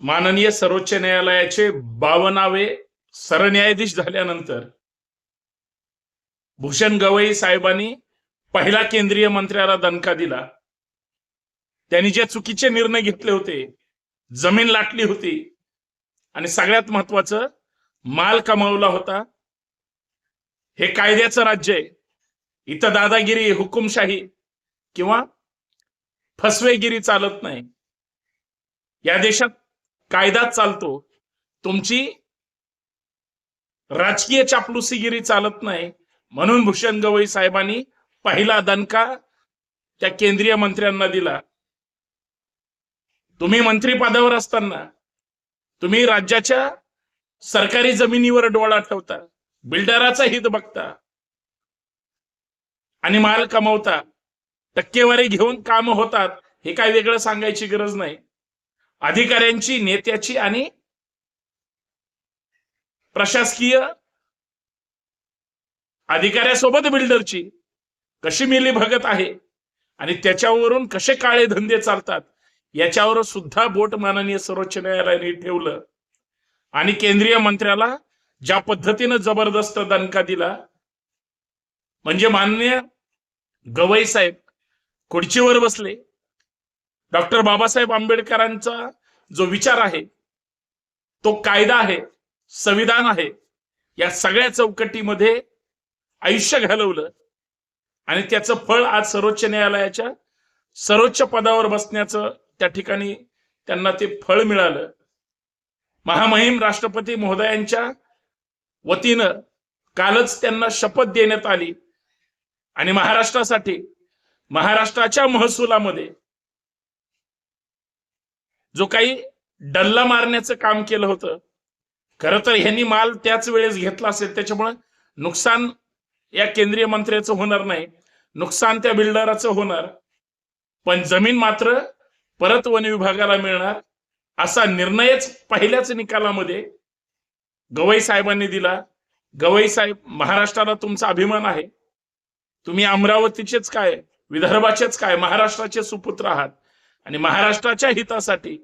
माननीय सर्वोच्च न्यायालयाचे बावनावे सरन्यायाधीश झाल्यानंतर भूषण गवई साहेबांनी पहिला केंद्रीय मंत्र्याला दणका दिला. त्यांनी जे चुकीचे निर्णय घेतले होते जमीन लाटली होती आणि सगळ्यात महत्वाचं माल कमावला होता. हे कायद्याचं राज्य आहे. इथं दादागिरी हुकुमशाही किंवा फसवेगिरी चालत नाही. या देशात कायदाच चालतो. तुमची राजकीय चापलुसीगिरी चालत नाही. म्हणून भूषण गवई साहेबांनी पहिला दणका त्या केंद्रीय मंत्र्यांना दिला. तुम्ही मंत्रीपदावर असताना तुम्ही राज्याच्या सरकारी जमिनीवर डोळा ठेवता बिल्डराचा हित बघता आणि माल कमवता टक्केवारी घेऊन काम होतात हे काय वेगळं सांगायची गरज नाही. अधिकाऱ्यांची नेत्याची आणि प्रशासकीय अधिकाऱ्यासोबत बिल्डरची कशी मिली भगत आहे आणि त्याच्यावरून कसे काळे धंदे चालतात याच्यावर सुद्धा बोट माननीय सर्वोच्च न्यायालयाने ठेवलं. आणि केंद्रीय मंत्र्याला ज्या पद्धतीनं जबरदस्त दणका दिला म्हणजे माननीय गवई साहेब खुर्चीवर बसले. डॉक्टर बाबासाहेब आंबेडकरांचा जो विचार आहे तो कायदा आहे संविधान आहे या सगळ्या चौकटीमध्ये आयुष्य घालवलं आणि त्याचं फळ आज सर्वोच्च न्यायालयाच्या सर्वोच्च पदावर बसण्याचं त्या ठिकाणी त्यांना ते फळ मिळालं. महामहिम राष्ट्रपती महोदयांच्या वतीनं कालच त्यांना शपथ देण्यात आली. आणि महाराष्ट्रासाठी महाराष्ट्राच्या महसुलामध्ये जो काही डल्ला मारण्याचं काम केलं होतं खरं तर ह्यांनी माल त्याच वेळेस घेतला असेल त्याच्यामुळे नुकसान या केंद्रीय मंत्र्याचं होणार नाही नुकसान त्या बिल्डराचं होणार पण जमीन मात्र परत वन विभागाला मिळणार असा निर्णयच पहिल्याच निकालामध्ये गवई साहेबांनी दिला. गवई साहेब महाराष्ट्राला तुमचा अभिमान आहे. तुम्ही अमरावतीचेच काय विदर्भाचेच काय महाराष्ट्राचे सुपुत्र आहात. आणि महाराष्ट्राच्या हितासाठी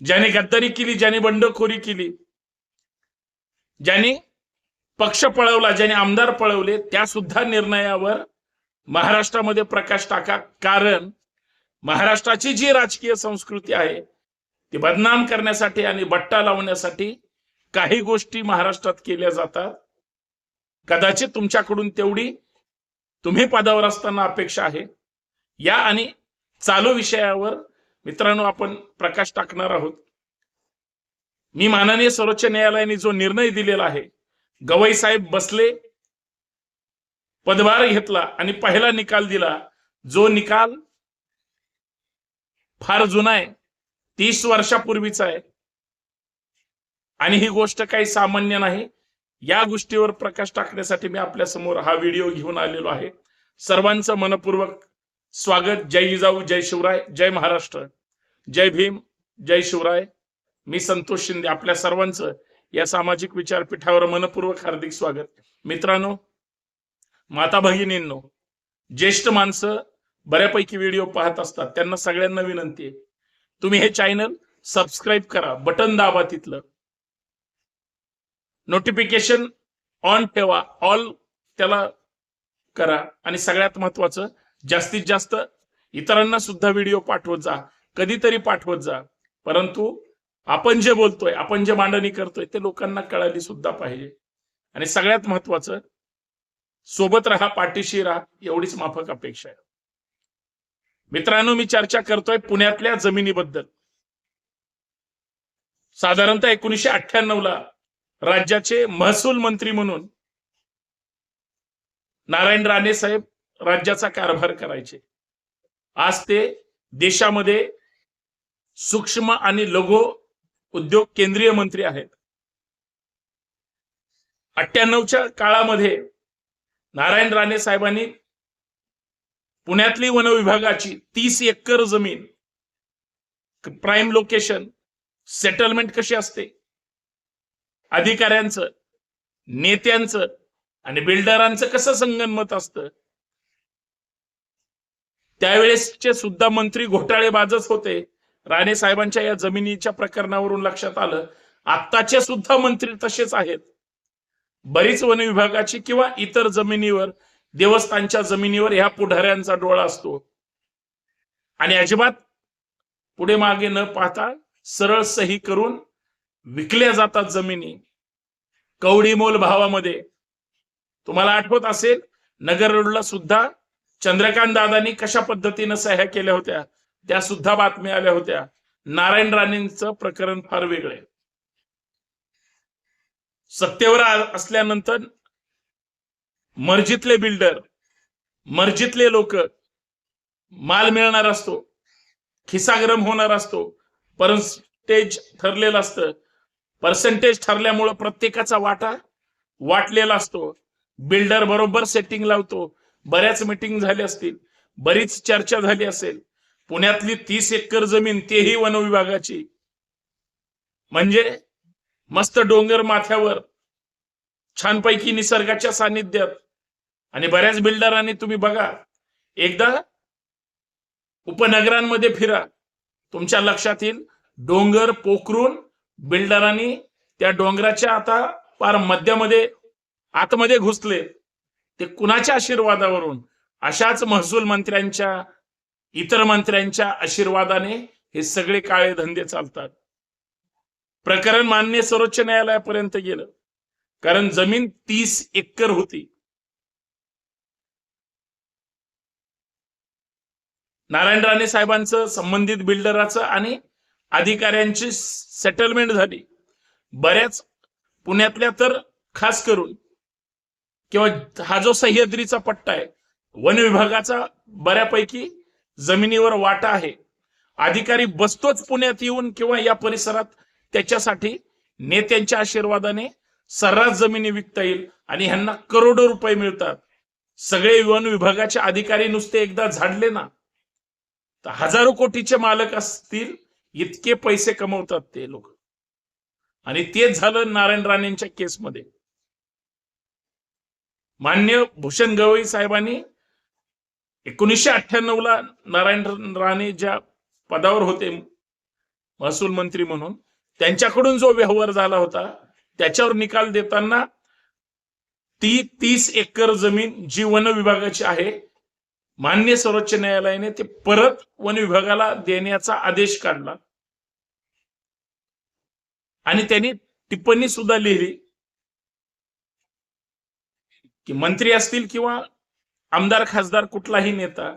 ज्याने गद्दारी केली ज्याने बंडखोरी केली ज्यांनी पक्ष पळवला ज्याने आमदार पळवले त्या सुद्धा निर्णयावर महाराष्ट्रामध्ये प्रकाश टाका. कारण महाराष्ट्राची जी राजकीय संस्कृती आहे ती बदनाम करण्यासाठी आणि बट्टा लावण्यासाठी काही गोष्टी महाराष्ट्रात केल्या जातात. कदाचित तुमच्याकडून तेवढी तुम्ही पदावर असताना अपेक्षा आहे. या आणि चालू विषयावर मित्रांनो आपण प्रकाश टाकणार आहोत. मी माननीय सर्वोच्च न्यायालयाने जो निर्णय दिलेला आहे गवई साहेब बसले पदभार घेतला आणि पहिला निकाल दिला जो निकाल फार जुना आहे तीस वर्षापूर्वीचा आहे. आणि ही गोष्ट काही सामान्य नाही. या गोष्टीवर प्रकाश टाकण्यासाठी मी आपल्यासमोर हा व्हिडिओ घेऊन आलेलो आहे. सर्वांचं मनपूर्वक स्वागत जय जिजाऊ जय शिवराय जय महाराष्ट्र. जय भीम जय शिवराय. मी संतोष शिंदे आपल्या सर्वांचं या सामाजिक विचारपीठावर मनपूर्वक हार्दिक स्वागत. मित्रांनो माता भगिनींनो ज्येष्ठ माणसं बऱ्यापैकी व्हिडिओ पाहत असतात. त्यांना सगळ्यांना विनंती आहे. तुम्ही हे चॅनल सबस्क्राईब करा बटन दाबा तिथलं. नोटिफिकेशन ऑन ठेवा ऑल त्याला करा. आणि सगळ्यात महत्वाचं जास्तीत जास्त इतरांना सुद्धा व्हिडिओ पाठवत जा. कधीतरी पाठवत जा. परंतु आपण जे बोलतोय आपण जे मांडणी करतोय ते लोकांना कळाली सुद्धा पाहिजे. आणि सगळ्यात महत्वाचं सोबत राहा पाठीशी राहा एवढीच माफक अपेक्षा आहे. मित्रांनो मी चर्चा करतोय पुण्यातल्या जमिनीबद्दल. साधारणतः एकोणीशे अठ्ठ्याण्णव ला राज्याचे महसूल मंत्री म्हणून नारायण राणे साहेब राज्याचा कारभार करायचे. आज ते देशामध्ये सूक्ष्म आणि लघु उद्योग केंद्रीय मंत्री आहेत. अठ्ठ्याण्णवच्या काळामध्ये नारायण राणे साहेबांनी पुण्यातली वन विभागाची तीस एकर जमीन प्राईम लोकेशन सेटलमेंट कशी असते? अधिकाऱ्यांचं नेत्यांचं आणि बिल्डरांचं कसं संगनमत असतं? त्यावेळेसचे सुद्धा मंत्री घोटाळेबाजच होते. राणे साहेबांच्या या जमिनीच्या प्रकरणावरून लक्षात आलं. आत्ताचे सुद्धा मंत्री तसेच आहेत. बरीच वन विभागाची किंवा इतर जमिनीवर देवस्थानच्या जमिनीवर ह्या पुढाऱ्यांचा डोळा असतो. आणि अजिबात पुढे मागे न पाहता सरळ सही करून विकल्या जातात जमिनी. कवडी मोल भावामध्ये. तुम्हाला आठवत असेल नगर रोडला सुद्धा चंद्रकांत दादांनी कशा पद्धतीनं सह्या केल्या होत्या त्या सुद्धा बातम्या आल्या होत्या. नारायण राणेंचं प्रकरण फार वेगळे. सत्तेवर असल्यानंतर मर्जीतले बिल्डर मर्जीतले लोक माल मिळणार असतो खिसा गरम होणार असतो परसेंटेज ठरलेलं असतं. पर्सेंटेज ठरल्यामुळं प्रत्येकाचा वाटा वाटलेला असतो. बिल्डर बरोबर सेटिंग लावतो. बऱ्याच मिटिंग झाली असतील बरीच चर्चा झाली असेल. पुण्यातली तीस एकर जमीन तेही वन विभागाची म्हणजे मस्त डोंगर माथ्यावर छानपैकी निसर्गाच्या सानिध्यात आणि बऱ्याच बिल्डरांनी तुम्ही बघा एकदा उपनगरांमध्ये फिरा तुमच्या लक्षात येईल डोंगर पोखरून बिल्डरांनी त्या डोंगराच्या आता पार मध्यामध्ये आतमध्ये घुसले. ते कुणाच्या आशीर्वादावरून? अशाच महसूल मंत्र्यांच्या इतर मंत्र्यांच्या आशीर्वादाने हे सगळे काळे धंदे चालतात. प्रकरण मान्य सर्वोच्च न्यायालयापर्यंत गेलं. कारण जमीन तीस एकर होती. नारायण राणे साहेबांचं संबंधित बिल्डराचं आणि अधिकाऱ्यांची सेटलमेंट झाली. बऱ्याच पुण्यातल्या तर खास करून किंवा हा जो सह्याद्रीचा पट्टा आहे वन विभागाचा बऱ्यापैकी जमिनीवर वाटा आहे. अधिकारी बसतोच पुण्यात येऊन किंवा या परिसरात त्याच्यासाठी नेत्यांच्या आशीर्वादाने सर्रास जमिनी विकता येईल आणि ह्यांना करोडो रुपये मिळतात. सगळे वन विभागाचे अधिकारी नुसते एकदा झाडले ना तर हजारो कोटीचे मालक असतील इतके पैसे कमवतात ते लोक. आणि तेच झालं नारायण राणेंच्या केसमध्ये. मान्य भूषण गवई साहेबांनी एकोणीसशे अठ्ठ्याण्णव ला नारायण राणे ज्या पदावर होते महसूल मंत्री म्हणून त्यांच्याकडून जो व्यवहार झाला होता त्याच्यावर निकाल देताना ती तीस एकर जमीन जी वन विभागाची आहे मान्य सर्वोच्च न्यायालयाने ते परत वन विभागाला देण्याचा आदेश काढला. आणि त्यांनी टिप्पणी सुद्धा लिहिली. की मंत्री असतील किंवा आमदार खासदार कुठलाही नेता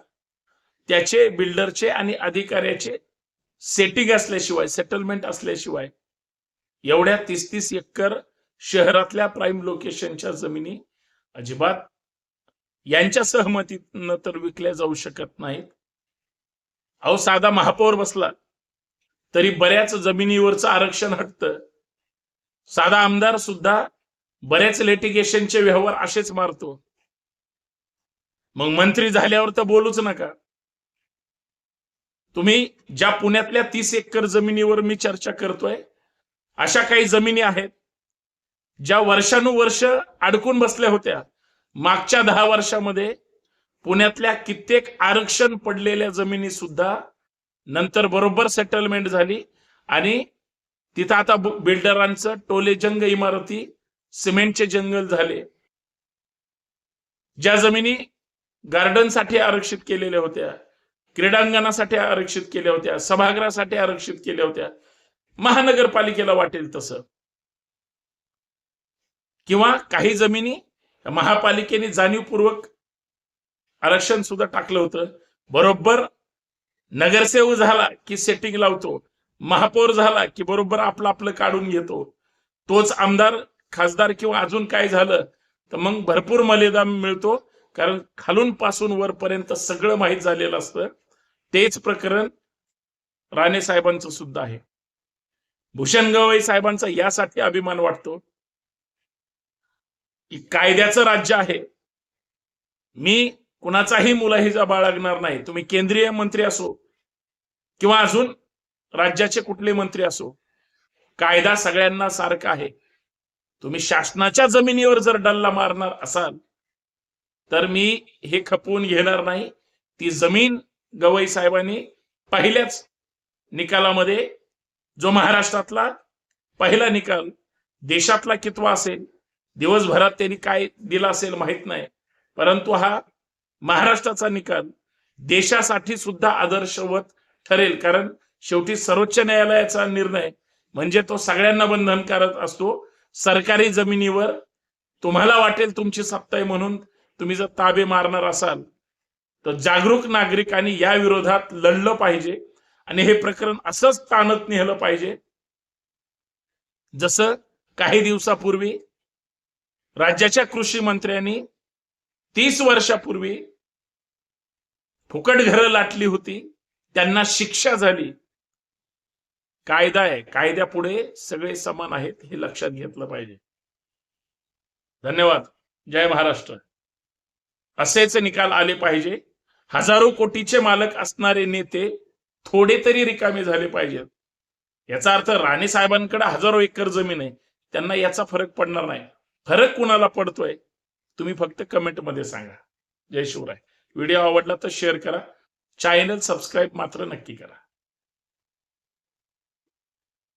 त्याचे बिल्डरचे आणि अधिकाऱ्याचे सेटिंग असल्याशिवाय सेटलमेंट असल्याशिवाय एवढ्या तीस तीस एकर शहरातल्या प्राईम लोकेशनच्या जमिनी अजिबात यांच्या सहमतीनं तर विकल्या जाऊ शकत नाहीत. अहो साधा महापौर बसला तरी बऱ्याच जमिनीवरचं आरक्षण हटतं. साधा आमदार सुद्धा बऱ्याच लिटिगेशनचे व्यवहार असेच मारतो. मग मंत्री झाल्यावर तर बोलूच नका. तुम्ही ज्या पुण्यातल्या तीस एकर जमिनीवर मी चर्चा करतोय अशा काही जमिनी आहेत ज्या वर्षानुवर्ष अडकून बसल्या होत्या. मागच्या दहा वर्षामध्ये पुण्यातल्या कित्येक आरक्षण पडलेल्या जमिनी सुद्धा नंतर बरोबर सेटलमेंट झाली आणि तिथं आता बिल्डरांचं टोलेजंग इमारती सिमेंटचे जंगल झाले. ज्या जमिनी गार्डनसाठी आरक्षित केलेल्या होत्या क्रीडांगणासाठी आरक्षित केल्या होत्या सभागृहासाठी आरक्षित केल्या होत्या महानगरपालिकेला वाटेल तसं. किंवा काही जमिनी महापालिकेने जाणीवपूर्वक आरक्षण सुद्धा टाकलं होतं. बरोबर नगरसेवक झाला की सेटिंग लावतो महापौर झाला की बरोबर आपलं आपलं काढून घेतो. तोच आमदार खासदार किंवा अजून काय झालं तर मग भरपूर मर्यादा मिळतो. कारण खालून पासून वरपर्यंत सगळं माहीत झालेलं असतं. तेच प्रकरण राणे साहेबांचं सुद्धा आहे. भूषण गवई साहेबांचा यासाठी अभिमान वाटतो. की कायद्याचं राज्य आहे. मी कुणाचाही मुलाहिजा बाळगणार नाही. तुम्ही केंद्रीय मंत्री असो किंवा अजून राज्याचे कुठले मंत्री असो कायदा सगळ्यांना सारखा आहे. तुम्ही शासनाच्या जमिनीवर जर डल्ला मारणार असाल तर मी हे खपवून घेणार नाही. ती जमीन गवई साहेबांनी पहिल्याच निकालामध्ये जो महाराष्ट्रातला पहिला निकाल देशातला कितवा असेल दिवसभरात त्यांनी काय दिला असेल माहीत नाही. परंतु हा महाराष्ट्राचा निकाल देशासाठी सुद्धा आदर्शवत ठरेल कारण शेवटी सर्वोच्च न्यायालयाचा निर्णय म्हणजे तो सगळ्यांना बंधनकारक असतो. सरकारी जमिनीवर तुम्हाला वाटेल तुमची सत्ता आहे म्हणून तुम्ही जर ताबे मारणार असाल तर जागरूक नागरिकांनी या विरोधात लढलं पाहिजे. आणि हे प्रकरण असंच ताणत नेहलं पाहिजे. जसं काही दिवसापूर्वी राज्याच्या कृषी मंत्र्यांनी तीस वर्षापूर्वी फुकट घरं लाटली होती त्यांना शिक्षा झाली. कायदा आहे. कायद्यापुढे सगळे समान आहेत हे लक्षात घेतलं पाहिजे. धन्यवाद. जय महाराष्ट्र. असेच निकाल आले पाहिजे. हजारो कोटीचे मालक असणारे नेते थोडे तरी रिकामे झाले पाहिजेत. याचा अर्थ राणे साहेबांकडे हजारो एकर जमीन आहे. त्यांना याचा फरक पडणार नाही. फरक कुणाला पडतोय? तुम्ही फक्त कमेंटमध्ये सांगा. जय शिवराय. व्हिडिओ आवडला तर शेअर करा. चॅनल सबस्क्राईब मात्र नक्की करा.